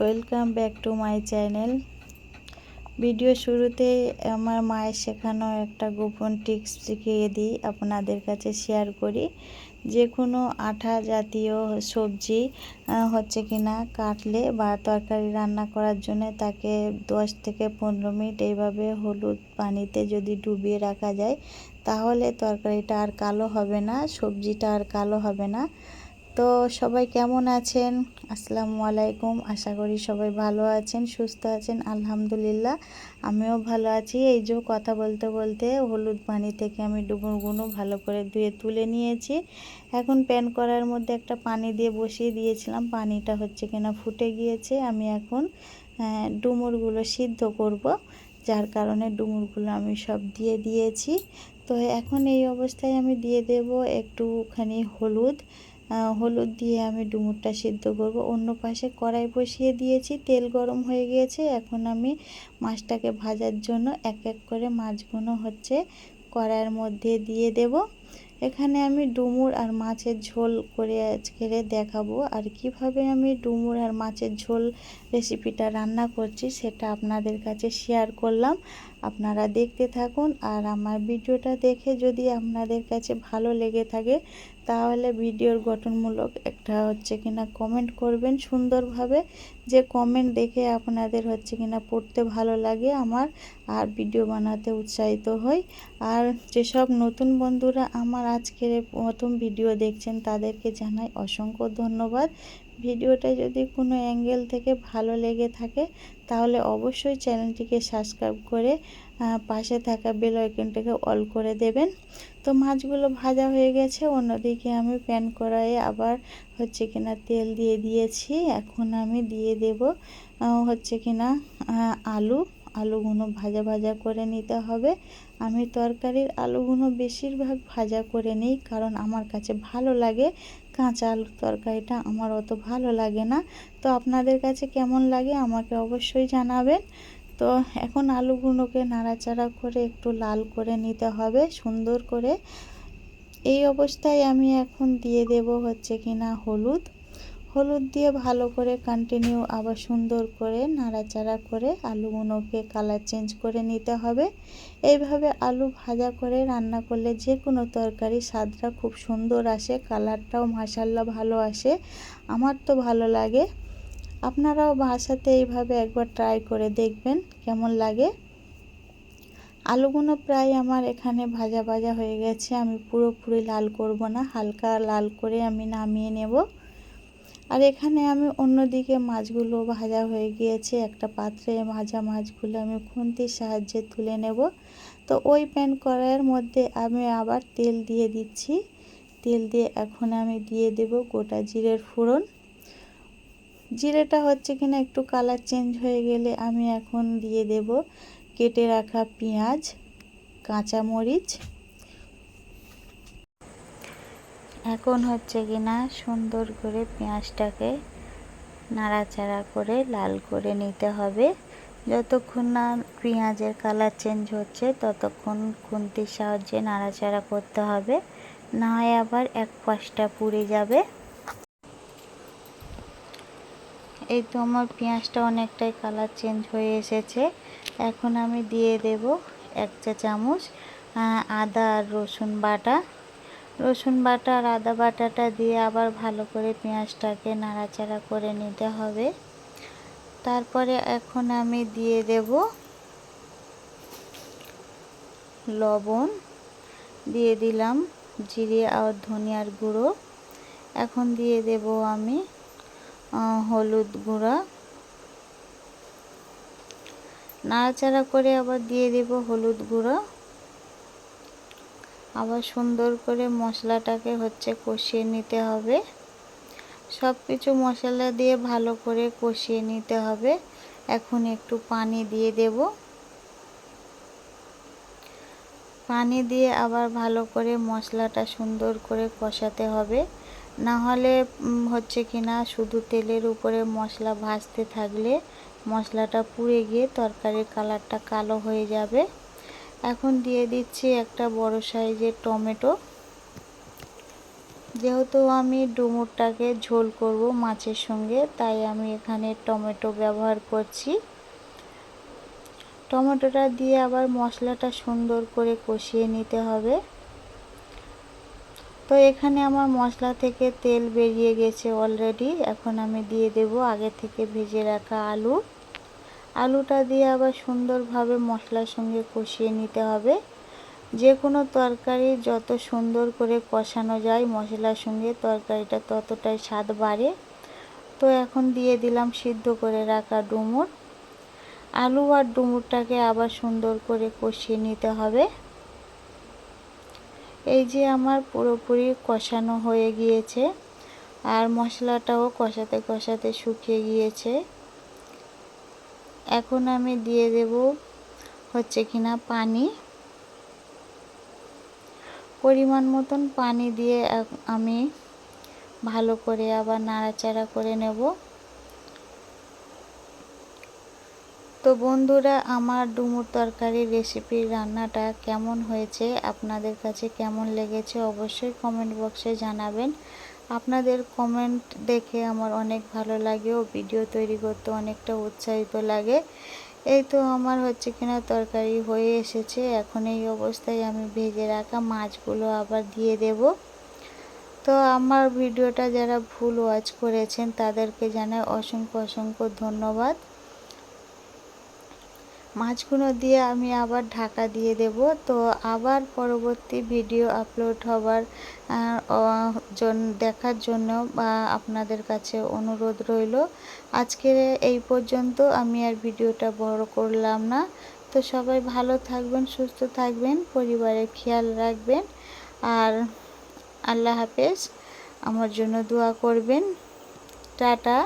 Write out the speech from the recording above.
Welcome back to my channel video শুরুতে আমার মায়ের শেখানো একটা গোপন টিপস শিখিয়ে দিই, আপনাদের কাছে শেয়ার করি। যে কোনো আঠা জাতীয় সবজি হচ্ছে কিনা কাটলে বা তরকারি রান্না করার জন্য তাকে দশ থেকে পনেরো মিনিট এইভাবে হলুদ পানিতে যদি ডুবিয়ে রাখা যায়, তাহলে তরকারিটা আর কালো হবে না, সবজিটা আর কালো হবে না। তো সবাই কেমন আছেন? আসসালামু আলাইকুম। আশা করি সবাই ভালো আছেন, সুস্থ আছেন, আলহামদুলিল্লাহ। আমিও ভালো আছি। এই যে কথা বলতে বলতে হলুদ পানি থেকে আমি ডুবুরগুলো ভালো করে ধুয়ে তুলে নিয়েছি। এখন প্যান করার মধ্যে একটা পানি দিয়ে বসিয়ে দিয়েছিলাম। পানিটা হচ্ছে কিনা ফুটে গিয়েছে। আমি এখন ডুমুরগুলো সিদ্ধ করব। যার কারণে ডুমুরগুলো আমি সব দিয়ে দিয়েছি। তো এখন এই অবস্থায় আমি দিয়ে দেব একটুখানি হলুদ। হলুদ দিয়ে আমি ডুমুরটা সিদ্ধ করব। অন্য পাশে কড়াই বসিয়ে দিয়েছি, তেল গরম হয়ে গিয়েছে। এখন আমি মাছটাকে ভাজার জন্য এক এক করে মাছগুলো হচ্ছে কড়াইয়ের মধ্যে দিয়ে দেব। এখানে আমি ডুমুর আর মাছের ঝোল করে আজকে দেখাবো আর কীভাবে আমি ডুমুর আর মাছের ঝোল রেসিপিটা রান্না করছি সেটা আপনাদের কাছে শেয়ার করলাম। আপনারা দেখতে থাকুন আর আমার ভিডিওটা দেখে যদি আপনাদের কাছে ভালো লেগে থাকে, তাহলে ভিডিওর গঠনমূলক একটা হচ্ছে কিনা কমেন্ট করবেন সুন্দরভাবে। যে কমেন্ট দেখে আপনাদের হচ্ছে কিনা পড়তে ভালো লাগে আমার, আর ভিডিও বানাতে উৎসাহিত হই। আর যেসব নতুন বন্ধুরা আমার আজকের প্রথম ভিডিও দেখছেন, তাদেরকে জানাই অসংখ্য ধন্যবাদ। ভিডিওটা যদি কোনো অ্যাঙ্গেল থেকে ভালো লেগে থাকে, তাহলে অবশ্যই চ্যানেলটিকে সাবস্ক্রাইব করে পাশে থাকা বেল আইকনটাকে অল করে দেবেন। তো মাছগুলো ভাজা হয়ে গেছে, অন্যদিকে আমি প্যান কড়াইয়ে আবার হচ্ছে কিনা তেল দিয়ে দিয়েছি। এখন আমি দিয়ে দেব হচ্ছে কিনা আলু। আলুগুলো ভাজা ভাজা করে নিতে হবে। আমি তরকারির আলুগুলো বেশিরভাগ ভাজা করে নিই, কারণ আমার কাছে ভালো লাগে। কাঁচা আলুর তরকারিটা আমার অত ভালো লাগে না। তো আপনাদের কাছে কেমন লাগে আমাকে অবশ্যই জানাবেন। তো এখন আলুগুলোকে নাড়াচাড়া করে একটু লাল করে নিতে হবে, সুন্দর করে। এই অবস্থায় আমি এখন দিয়ে দেব হচ্ছে কিনা হলুদ। হলুদ দিয়ে ভালো করে কন্টিনিউ আবার সুন্দর করে নাড়াচাড়া করে আলুগুলোকে কালার চেঞ্জ করে নিতে হবে। এইভাবে আলু ভাজা করে রান্না করলে যে কোনো তরকারি স্বাদটা খুব সুন্দর আসে কালারটাও মাসাল্লা ভালো আসে। আমার তো ভালো লাগে। আপনারাও বাসাতে এইভাবে একবার ট্রাই করে দেখবেন, কেমন লাগে? আলুগুলো প্রায় আমার এখানে ভাজা ভাজা হয়ে গেছে, আমি পুরোপুরি লাল করব না, হালকা লাল করে আমি নামিয়ে নেব। আর এখানে আমি অন্যদিকে মাছগুলো ভাজা হয়ে গিয়েছে। একটা পাত্রে ভাজা মাছগুলো আমি খুন্তির সাহায্যে তুলে নেব। তো ওই প্যান কড়াইয়ের মধ্যে আমি আবার তেল দিয়ে দিচ্ছি। তেল দিয়ে এখন আমি দিয়ে দেব গোটা জিরের ফোড়ন। জিরেটা হচ্ছে কিনা একটু কালার চেঞ্জ হয়ে গেলে আমি এখন দিয়ে দেব কেটে রাখা পেঁয়াজ, কাঁচামরিচ এখন হচ্ছে কি না, সুন্দর করে পেঁয়াজটাকে নাড়াচাড়া করে লাল করে নিতে হবে। যতক্ষণ না পেঁয়াজের কালার চেঞ্জ হচ্ছে, ততক্ষণ খুন্তির সাহায্যে নাড়াচাড়া করতে হবে। না হয় আবার এক পাশটা পুড়ে যাবে। এই তো আমার পেঁয়াজটা অনেকটাই কালার চেঞ্জ হয়ে এসেছে। এখন আমি দিয়ে দেব এক চা চামচ আদা আর রসুন বাটা। রসুন বাটা আর আদা বাটাটা দিয়ে আবার ভালো করে পেঁয়াজটাকে নাড়াচাড়া করে নিতে হবে। তারপরে এখন আমি দিয়ে দেব লবণ, দিয়ে দিলাম জিরে আর ধনিয়ার গুঁড়ো। এখন দিয়ে দেব আমি হলুদ গুঁড়া। নাড়াচাড়া করে আবার দিয়ে দেব হলুদ গুঁড়ো। আবার সুন্দর করে মশলাটাকে হচ্ছে কষিয়ে নিতে হবে। সব কিছু মশলা দিয়ে ভালো করে কষিয়ে নিতে হবে। এখন একটু পানি দিয়ে দেব। পানি দিয়ে আবার ভালো করে মশলাটা সুন্দর করে কষাতে হবে। না হলে হচ্ছে কি না শুধু তেলের উপরে মশলা ভাজতে থাকলে মশলাটা পুড়ে গিয়ে তরকারির কালারটা কালো হয়ে যাবে। এখন দিয়ে দিচ্ছি একটা বড় সাইজের টমেটো। যেহেতু আমি ডুমুরটাকে ঝোল করব মাছের সঙ্গে, তাই আমি এখানে টমেটো ব্যবহার করছি। টমেটোটা দিয়ে আবার মশলাটা সুন্দর করে কষিয়ে নিতে হবে। তো এখানে আমার মশলা থেকে তেল বেরিয়ে গেছে অলরেডি। এখন আমি দিয়ে দেব আগে থেকে ভেজে রাখা আলু। আলুটা দিয়ে আবার সুন্দরভাবে মশলার সঙ্গে কষিয়ে নিতে হবে। যে কোনো তরকারি যত সুন্দর করে কষানো যায়, মশলার সঙ্গে তরকারিটা ততটাই স্বাদ বাড়ে। তো এখন দিয়ে দিলাম সিদ্ধ করে রাখা ডুমুর। আলু আর ডুমুরটাকে আবার সুন্দর করে কষিয়ে নিতে হবে। এই যে আমার পুরোপুরি কষানো হয়ে গিয়েছে, আর মশলাটাও কষাতে কষাতে শুকিয়ে গিয়েছে। এখন আমি দিয়ে দেব হচ্ছে কিনা পানি। পরিমাণ মতন পানি দিয়ে আমি ভালো করে আবার নাড়াচাড়া করে নেব। তো বন্ধুরা, আমার ডুমুর তরকারির রেসিপির রান্নাটা কেমন হয়েছে, আপনাদের কাছে কেমন লেগেছে অবশ্যই কমেন্ট বক্সে জানাবেন। আপনাদের কমেন্ট দেখে আমার অনেক ভালো লাগে ও ভিডিও তৈরি করতে অনেকটা উৎসাহিত লাগে। এই তো আমার হচ্ছে কিনা তরকারি হয়ে এসেছে। এখন এই অবস্থায় আমি ভেজে রাখা মাছগুলো আবার দিয়ে দেব। তো আমার ভিডিওটা যারা ভুল ওয়াচ করেছেন তাদেরকে জানাই অসংখ্য অসংখ্য ধন্যবাদ। মাছগুলো দিয়ে আমি আবার ঢাকা দিয়ে দেব। তো আবার পরবর্তী ভিডিও আপলোড হবার দেখার জন্য আপনাদের কাছে অনুরোধ রইল। আজকে এই পর্যন্ত আমি আর ভিডিওটা বড় করলাম না। তো সবাই ভালো থাকবেন, সুস্থ থাকবেন, পরিবারের খেয়াল রাখবেন। আর আল্লাহ হাফেজ, আমার জন্য দোয়া করবেন। টাটা।